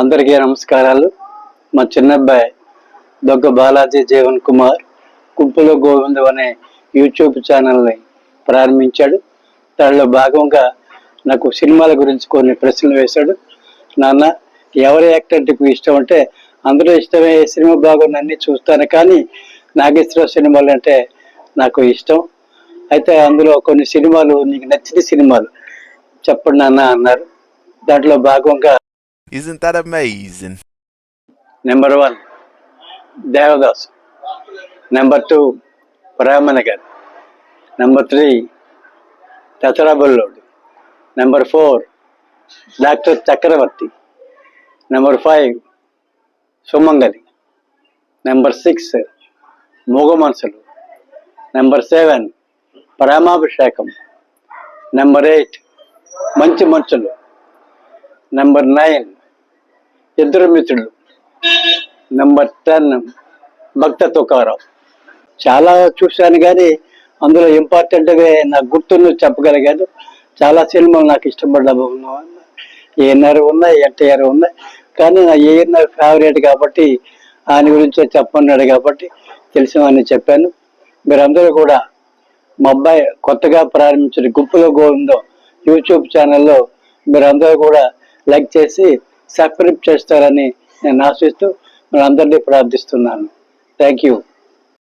అందరికీ నమస్కారాలు. మా చిన్నబ్బాయి దొగ్గ బాలాజీ జీవన్ కుమార్ కుంపులో గోవిందం అనే యూట్యూబ్ ఛానల్ని ప్రారంభించాడు. దానిలో భాగంగా నాకు సినిమాల గురించి కొన్ని ప్రశ్నలు వేశాడు. నాన్న ఎవరి యాక్టర్ అంటే ఇష్టం అంటే అందరూ ఇష్టమే ఏ సినిమా బాగుంది అన్ని చూస్తాను కానీ నాగేశ్వర సినిమాలు అంటే నాకు ఇష్టం. అయితే అందులో కొన్ని సినిమాలు నీకు నచ్చిన సినిమాలు చెప్పండి నాన్న అన్నారు. దాంట్లో భాగంగా Isn't that amazing? Number one Devdas number two Premnagar number three Dasara Bullodu number four doctor Chakravarthy number five Sumangali number six Mooga Manasulu number seven Premabhishekam number eight Manchi Manushulu number nine Iddaru Mitrulu. Number ten Bhakta Tukaram. చాలా చూశాను కానీ అందులో ఇంపార్టెంట్గా నాకు గుర్తును చెప్పగలిగాను. చాలా సినిమాలు నాకు ఇష్టపడ్డ ఏఎన్ఆర్ ఉన్నాయి ఎన్టీఆర్ ఉన్నాయి. కానీ నా ఏఎన్ఆర్ ఫేవరెట్ కాబట్టి ఆయన గురించే చెప్పన్నాడు కాబట్టి తెలిసినవన్నీ చెప్పాను. మీరందరూ కూడా మా అబ్బాయి కొత్తగా ప్రారంభించిన గుంపులో గోవిందో యూట్యూబ్ ఛానల్లో మీరందరూ కూడా లైక్ చేసి సబ్స్క్రైబ్ చేస్తారని నేను ఆశిస్తూ మనందరినీ ప్రార్థిస్తున్నాను. Thank you